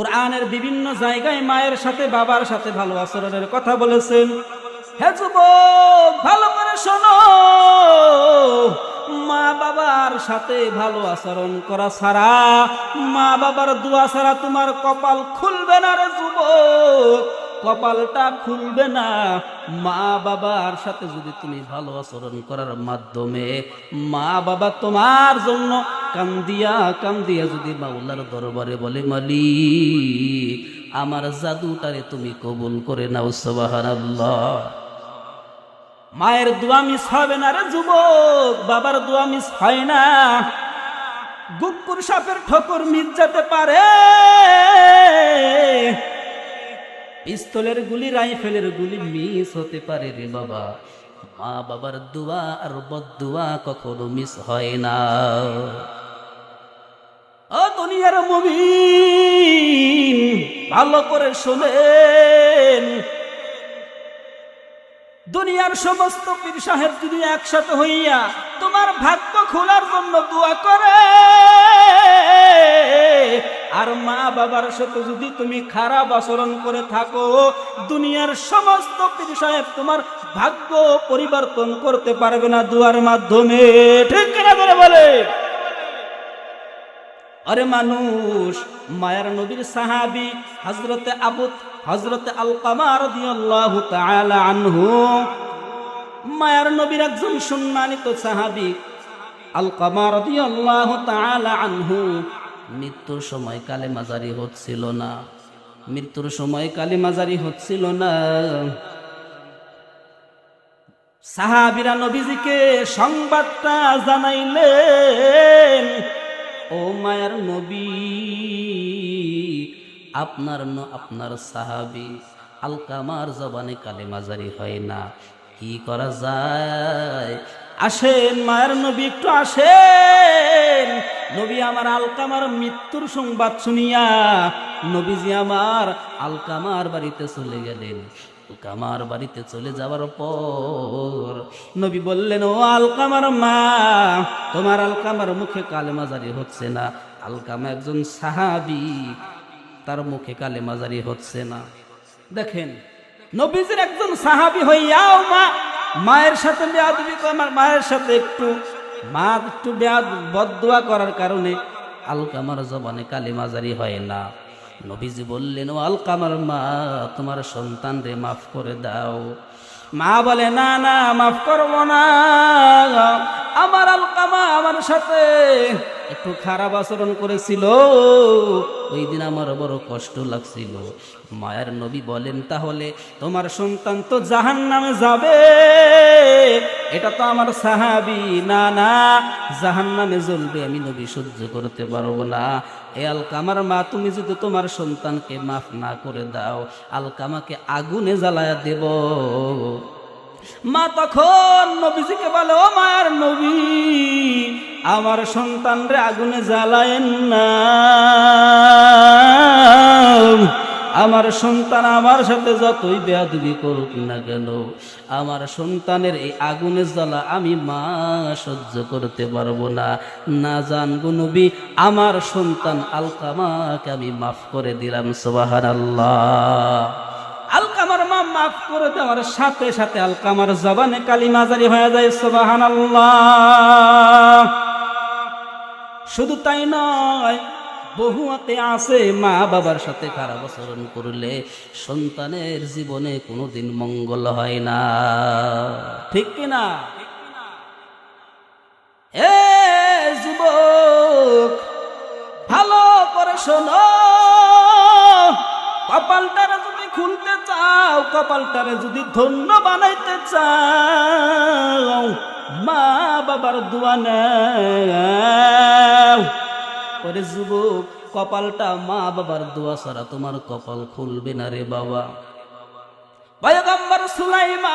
কোরআনের বিভিন্ন জায়গায় মায়ের সাথে, বাবার সাথে ভালো আচরণের কথা বলেছেন। হে যুবক, ভালো করে শোনো। মা বাবার সাথে ভালো আচরণ করা ছাড়া, মা বাবার দোয়া ছাড়া তোমার কপাল খুলবে না রে যুবক। কপালটা খুলবে না। মা বাবার সাথে যদি তুমি ভালো আচরণ করার মাধ্যমে মা বাবা তোমার জন্য কান্দিয়া কান্দিয়া যদি মাওলার দরবারে বলে মালি আমার জাদুটারে তুমি কবুল করে নাও, সুবহানাল্লাহ। মায়ের দোয়া মিস হবে না রে যুবক, বাবার দোয়া মিস হয় না। গুপ্পুর সাপের ঠোকর মিস যেতে পারে। পিস্তলের গুলি, রাইফেলের গুলি মিস হতে পারে রে বাবা। মা বাবার দোয়া আর বদুয়া কখনো মিস হয় না। ও দুনিয়ার মুমিন ভালো করে শোনেন। দুনিয়ার সমস্ত পীর সাহেব যদি একসাথে হইয়া তোমার ভাগ্য খোলার জন্য দোয়া করে, আর মা বাবার সাথে যদি তুমি খারাপ আচরণ করে থাকো, দুনিয়ার সমস্ত পীর সাহেব তোমার ভাগ্য পরিবর্তন করতে পারবে না দুয়ার মাধ্যমে। ঠিক কিনা বলে বলে? আরে মানুষ, মায়ার নবীর সাহাবি হজরতে আবু হজরতে আল কামার রাদিয়াল্লাহু তাআলা আনহু, মায়ার নবীর একজন সম্মানিত সাহাবি আল কামার তাআলা আনহু, মৃত্যুর সময় কালে মাজারি হচ্ছিল না। মৃত্যুর সময় কালে মাজারি হচ্ছিল না। সাহাবিরা নবীজিকে সংবাদটা জানাইলেন, ও মায়ার নবী, আপনার ন- আপনার সাহাবি আলকামার জবানে কালে মাজারি হয় না। কি করা যায়? আসেন, মায়ের নবী একটু আসেন। নবী আমার আলকামার মৃত্যুর সংবাদ শুনিয়া নবীজি আমার আলকামার বাড়িতে চলে গেলেন। আলকামার বাড়িতে চলে যাওয়ার পর নবী বললেন, ও আলকামার মা, তোমার আলকামার মুখে কালে মাজারি হচ্ছে না। আলকামা একজন সাহাবি, তার মুখে কালে মাজারি হচ্ছে না। দেখেন, নবীজির একজন সাহাবি হইয়াও মা, মায়ের সাথে বেয়াদবি আমার মায়ের সাথে একটু, মা একটু বেয়াদ বদুয়া করার কারণে আলকামার জবানে কালে মাজারি হয় না। নবীজি বললেন, ও আলকামার মা, তোমার সন্তান রে মাফ করে দাও। মা বলে, না না, মাফ করব না। আমার আলকামা আমার সাথে। একটু খারাপ আচরণ করেছিল। ওই দিন আমার বড় কষ্ট লাগছিল। মায়ের নবী বলেন, তাহলে তোমার সন্তান তো জাহান নামে যাবে। এটা তো আমার সাহাবি। না না জাহান নামে জ্বলবে। আমি নবী সহ্য করতে পারব না। এ আলকামার মা, তুমি যদি তোমার সন্তানকে মাফ না করে দাও আলকামাকে আগুনে জ্বালায়া দেব। মা তখন নবীজিকে বলে, ও মায়ের নবী, আমার সন্তান রে আগুনে জ্বালায়েন না। আমার সন্তান আমার সাথে যতই বেয়াদবি করুক না কেন, আমার সন্তানের এই আগুনের জ্বালা আমি মা সহ্য করতে পারব না। না জানব নবী, আমার সন্তান আলকামাকে আমি মাফ করে দিলাম সোবাহান আল্লাহ মাফ করে দেওয়ার সাথে সাথে আলকামার জবানে কালী মাজারি হয়ে যায় সোবাহান শুধু তাই নয়, বহুয়াতে আছে মা বাবার সাথে খারাপ আচরণ করলে সন্তানের জীবনে কোনোদিন মঙ্গল হয় না। ঠিক কিনা এ যুবক, ভালো করে শোনো। কপালটারে যদি খুলতে চাও কপালটারে যদি ধন্য বানাইতে চাও, মা বাবার দোয়া নেও। যুবক, কপালটা মা বাবার দোয়া ছাড়া তোমার কপাল খুলবে না রে বাবা। পয়গম্বর সুলাইমান